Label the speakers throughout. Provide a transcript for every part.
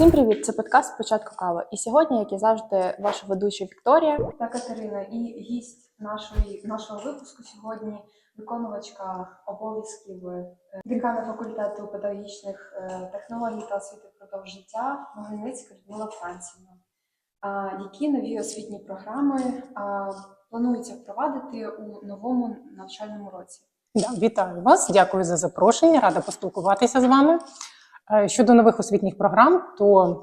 Speaker 1: Всім привіт! Це подкаст Спочатку кава. І сьогодні, як і завжди, ваша ведуча Вікторія.
Speaker 2: та Катерина. І гість нашої, нашого випуску сьогодні виконувачка обов'язків е, декана факультету педагогічних е, технологій та освіти впродовж життя Могильницька Людмила Францівна. Які нові освітні програми а, планується впровадити у новому навчальному році?
Speaker 3: Да, вітаю вас, дякую за запрошення. Рада поспілкуватися з вами. Е, Щодо нових освітніх програм, то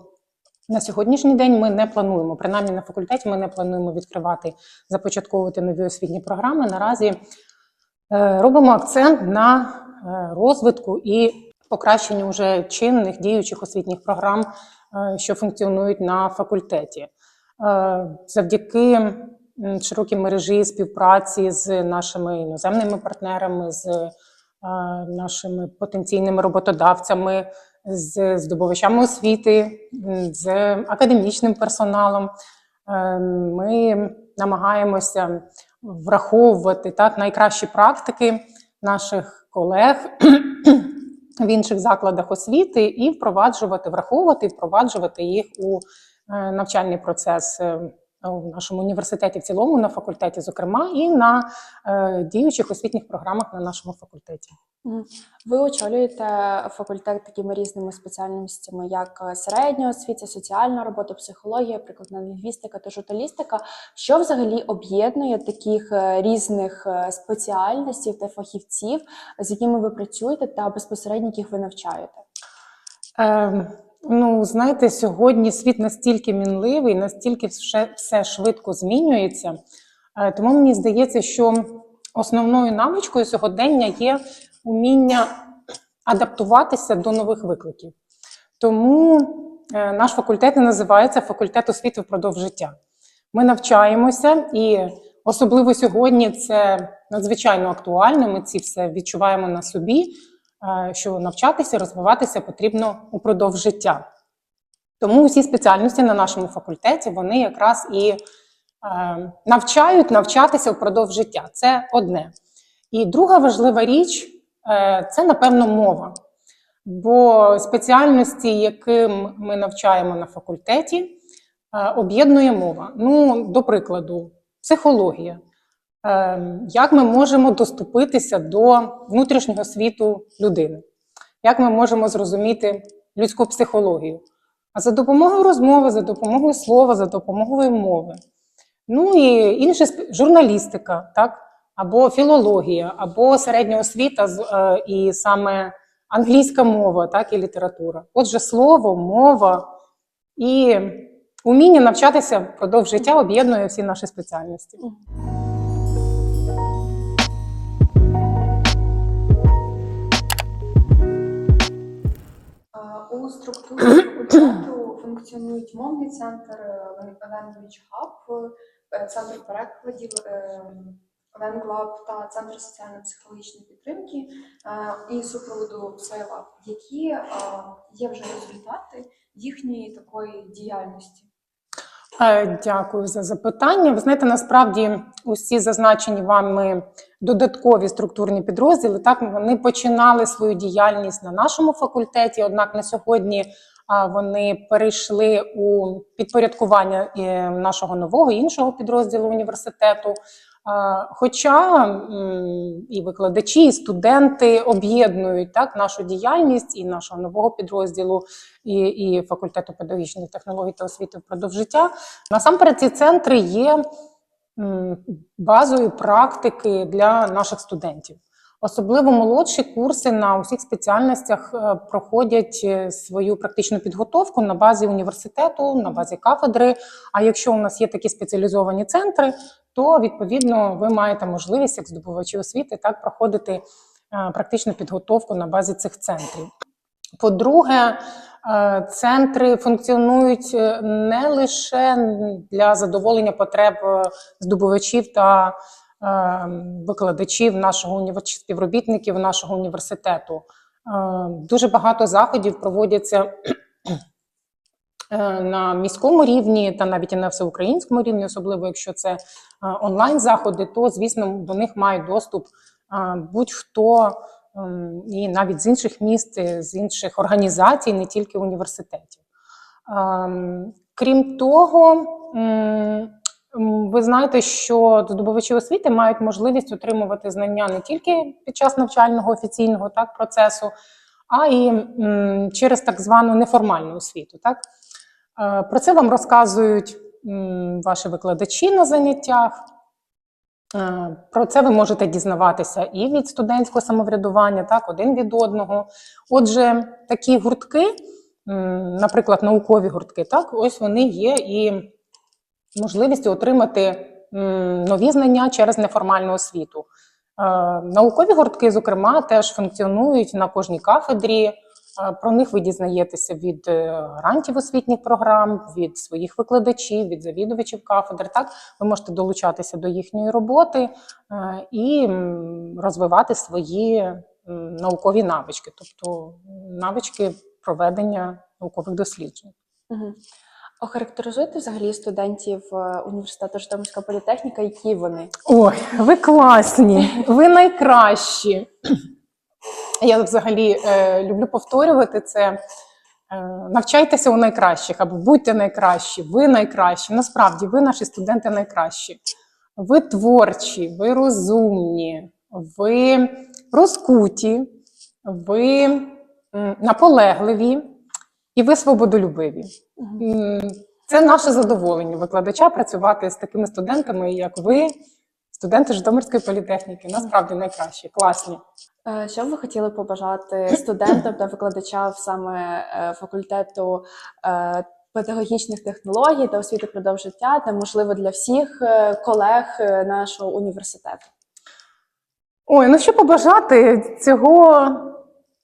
Speaker 3: на сьогоднішній день ми не плануємо, принаймні на факультеті, ми не плануємо відкривати, започатковувати нові освітні програми. Наразі е, робимо акцент на е, розвитку і покращенню вже чинних діючих освітніх програм, що функціонують на факультеті. Завдяки широкій мережі співпраці з нашими іноземними партнерами, з нашими потенційними роботодавцями, з здобувачами освіти, з академічним персоналом. Е, Ми намагаємося враховувати так найкращі практики наших колег в інших закладах освіти і впроваджувати, враховувати впроваджувати їх у е, навчальний процес е, у нашому університеті в цілому, на факультеті, зокрема, і на е, діючих освітніх програмах на нашому факультеті.
Speaker 1: Ви очолюєте факультет такими різними спеціальностями, як е, середня освіта, соціальна робота, психологія, прикладна лінгвістика та журналістика. Що взагалі об'єднує таких е, різних спеціальностей та фахівців, з якими ви працюєте, та безпосередньо яких ви навчаєте?
Speaker 3: Е, ну, знаєте, сьогодні світ настільки мінливий, настільки все, швидко змінюється. Е, тому мені здається, що основною навичкою сьогодення є уміння адаптуватися до нових викликів. Тому е, наш факультет і називається факультет освіти впродовж життя. Ми навчаємося, і особливо сьогодні це надзвичайно актуально. Ми ці все відчуваємо на собі, що навчатися, розвиватися потрібно упродовж життя. Тому усі спеціальності на нашому факультеті вони якраз і е, навчають навчатися впродовж життя. Це одне. І друга важлива річ е, це, напевно, мова. Бо спеціальності, яким ми навчаємо на факультеті, е, об'єднує мова. Ну, до прикладу, психологія. Е, Як ми можемо доступитися до внутрішнього світу людини? Як ми можемо зрозуміти людську психологію? А за допомогою розмови, за допомогою слова, за допомогою мови. Ну і інше сп- журналістика, так? або філологія, або середня освіта е, і саме англійська мова, так, і література. Отже, слово, мова і уміння навчатися впродовж життя об'єднує всі наші спеціальності.
Speaker 2: У структурі факультету функціонують мовний центр, е, Language Hub, е, центр перекладів, е, LangLab та центр соціально-психологічної підтримки і супроводу ПСЕЛА. Які є вже результати їхньої такої діяльності?
Speaker 3: Дякую за запитання. Ви знаєте, насправді усі зазначені вами додаткові структурні підрозділи, так вони починали свою діяльність на нашому факультеті, однак на сьогодні вони перейшли у підпорядкування е, нашого нового іншого підрозділу університету. Хоча і викладачі, і студенти об'єднують так нашу діяльність і нашого нового підрозділу, і, і факультету педагогічних технологій та освіти впродовж життя. Насамперед, ці центри є базою практики для наших студентів. Особливо молодші курси на усіх спеціальностях е, проходять е, свою практичну підготовку на базі університету, на базі кафедри. А якщо у нас є такі спеціалізовані центри, то відповідно ви маєте можливість, як здобувачі освіти, так проходити е, практичну підготовку на базі цих центрів. По-друге, центри функціонують е, не лише для задоволення потреб е, здобувачів та е, викладачів нашого співробітників нашого університету. Е, Дуже багато заходів проводяться е, на міському рівні та навіть і на всеукраїнському рівні, особливо якщо це е, онлайн заходи, то звісно до них має доступ е, будь-хто і навіть з інших міст, з інших організацій, не тільки університетів. Ем, Крім того, ви знаєте, що здобувачі освіти мають можливість отримувати знання не тільки під час навчального офіційного так, процесу, а й через так звану неформальну освіту. Так? Е, Про це вам розказують ваші викладачі на заняттях. Е, Про це ви можете дізнаватися і від студентського самоврядування, так, один від одного. Отже, такі гуртки, наприклад, наукові гуртки, так, ось вони є і можливістю отримати нові знання через неформальну освіту. Е, Наукові гуртки, зокрема, теж функціонують на кожній кафедрі. Е, Про них ви дізнаєтеся від е, грантів освітніх програм, від своїх викладачів, від завідувачів кафедр. Так, ви можете долучатися до їхньої роботи е, і розвивати свої наукові навички, тобто навички проведення наукових досліджень.
Speaker 1: Угу. Охарактеризуйте взагалі студентів університету Житомирська політехніка, які вони.
Speaker 3: Ой, ви класні, ви найкращі. Я взагалі е, люблю повторювати це. Е, навчайтеся у найкращих або будьте найкращі, ви найкращі. Насправді, ви наші студенти найкращі. Ви творчі, ви розумні, ви розкуті, ви наполегливі і ви свободолюбиві. Це наше задоволення викладача працювати з такими студентами, як ви, студенти Житомирської політехніки. Насправді найкращі, класні.
Speaker 1: Е, Що б ви хотіли побажати студентам та викладачам саме е, факультету е, педагогічних технологій та освіти продовж життя, та можливо для всіх колег нашого університету?
Speaker 3: Ой, ну що побажати цього?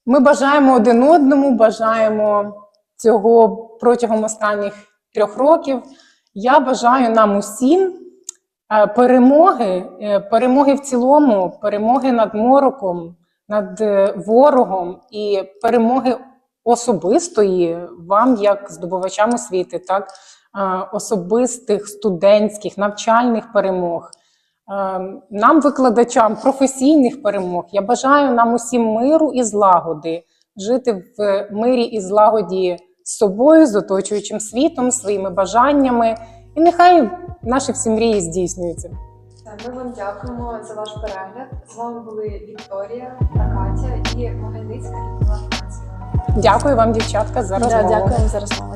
Speaker 3: Ми бажаємо один одному, бажаємо цього протягом останніх трьох років. Я бажаю нам усім перемоги, е, перемоги в цілому, перемоги над мороком, над е, ворогом і перемоги особистої вам, як здобувачам освіти, так е, особистих студентських навчальних перемог. Е, Нам, викладачам професійних перемог, я бажаю нам усім миру і злагоди, жити в мирі і злагоді з собою, з оточуючим світом, своїми бажаннями, і нехай наші всі мрії здійснюються.
Speaker 2: Ми вам дякуємо за ваш перегляд. З вами були Вікторія та Катя і Могильницька Людмила.
Speaker 3: Дякую вам, дівчатка, за
Speaker 1: Да,
Speaker 3: дякую
Speaker 1: дякуємо за розмову.